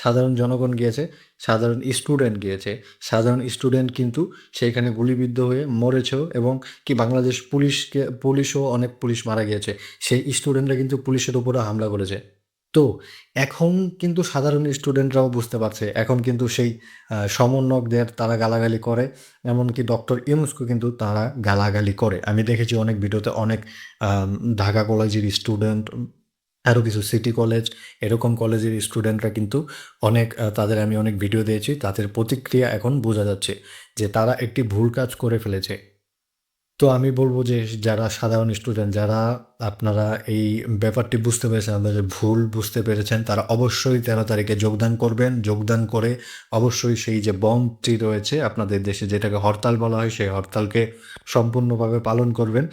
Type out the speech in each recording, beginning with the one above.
সাধারণ জনগণ গিয়েছে, সাধারণ স্টুডেন্ট গিয়েছে। সাধারণ স্টুডেন্ট কিন্তু সেইখানে গুলিবিদ্ধ হয়ে মরেছেও এবং কি বাংলাদেশ পুলিশকে, পুলিশও অনেক পুলিশ মারা গিয়েছে। সেই স্টুডেন্টরা কিন্তু পুলিশের উপরে হামলা করেছে। তো এখন কিন্তু সাধারণ স্টুডেন্টরাও বুঝতে পারছে। এখন কিন্তু সেই সমন্বয়কদের তারা গালাগালি করে, এমনকি ডক্টর ইউনুসকে কিন্তু তারা গালাগালি করে। আমি দেখেছি অনেক ভিডিওতে অনেক ঢাকা কলেজের স্টুডেন্ট আরও কিছু সিটি কলেজ এরকম কলেজের স্টুডেন্টরা কিন্তু অনেক তাদের আমি অনেক ভিডিও দিয়েছি, তাদের প্রতিক্রিয়া এখন বোঝা যাচ্ছে যে তারা একটি ভুল কাজ করে ফেলেছে। তো আমি বলব যে যারা সাধারণ স্টুডেন্ট যারা আপনারা এই ব্যাপারটি বুঝতে পেরেছেন আপনাদের ভুল বুঝতে পেরেছেন, তারা অবশ্যই তেরো তারিখে যোগদান করবেন। যোগদান করে অবশ্যই সেই যে বন্ধটি রয়েছে আপনাদের দেশে, যেটাকে হরতাল বলা হয়, সেই হরতালকে সম্পূর্ণভাবে পালন করবেন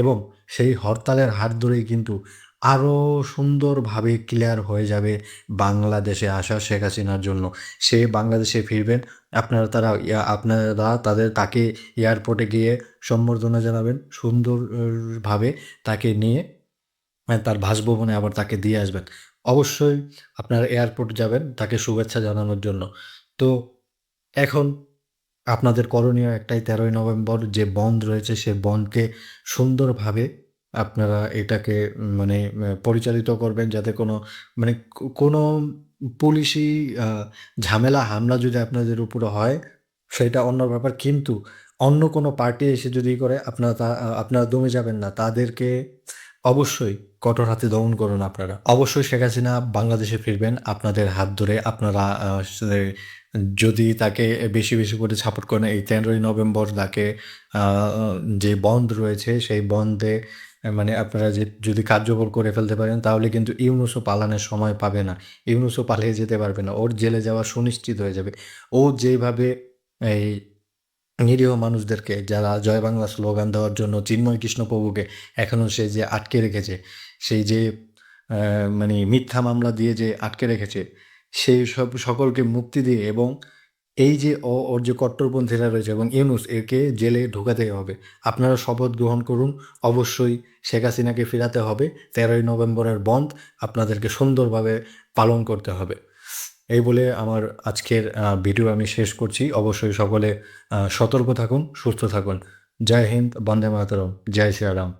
এবং সেই হরতালের হাত ধরেই কিন্তু আরও সুন্দরভাবে ক্লিয়ার হয়ে যাবে বাংলাদেশে আসা শেখ হাসিনার জন্য। সে বাংলাদেশে ফিরবেন আপনারা তারা আপনারা তাদের তাকে এয়ারপোর্টে গিয়ে সম্বর্ধনা জানাবেন সুন্দরভাবে তাকে নিয়ে আহ, তার বাসভবনে আবার তাকে দিয়ে আসবেন। অবশ্যই আপনারা এয়ারপোর্ট যাবেন তাকে শুভেচ্ছা জানানোর জন্য। তো এখন আপনাদের করণীয় একটাই তেরোই নভেম্বর যে বন্ধ রয়েছে সে বন্ধকে সুন্দরভাবে আপনারা এটাকে মানে পরিচালিত করবেন যাতে কোনো মানে কোনো পুলিশি ঝামেলা, হামলা যদি আপনাদের উপরে হয়, সেটা অন্য ব্যাপার। কিন্তু অন্য কোনো পার্টি এসে যদি করে, আপনারা তা আপনারা দমে যাবেন না। তাদেরকে অবশ্যই কঠোর হাতে দমন করুন আপনারা। অবশ্যই শেখ হাসিনা বাংলাদেশে ফিরবেন, আপনাদের হাত ধরে আপনারা যদি তাকে বেশি বেশি করে সাপোর্ট করেন, এই তেরোই নভেম্বর তাকে যে বন্ধ রয়েছে, সেই বন্ধে মানে আপনারা যে, যদি কার্যকর করে ফেলতে পারেন, তাহলে কিন্তু ইউনুসও পালানোর সময় পাবে না। ইউনুসও পালিয়ে যেতে পারবে না। ওর জেলে যাওয়া সুনিশ্চিত হয়ে যাবে। ও যেভাবে এই নিরীহ মানুষদেরকে, যারা জয় বাংলা স্লোগান দেওয়ার জন্য চিন্ময় কৃষ্ণপ্রভুকে এখনও সে যে আটকে রেখেছে, সেই যে মানে মিথ্যা মামলা দিয়ে যে আটকে রেখেছে, সেই সব সকলকে মুক্তি দিয়ে এবং এই যে ও- ওর যে কট্টরপন্থীরা রয়েছে এবং ইউনুস, একে জেলে ঢোকাতে হবে। আপনারা শপথ গ্রহণ করুন। অবশ্যই শেখ হাসিনাকে ফেরাতে হবে। তেরোই নভেম্বরের বন্ধ। আপনাদেরকে সুন্দরভাবে পালন করতে হবে। এই বলে আমার আজকের ভিডিও আমি শেষ করছি। অবশ্যই সকলে সতর্ক থাকুন, সুস্থ থাকুন। জয় হিন্দ, বন্দে মাতরম। জয় শ্রীরাম।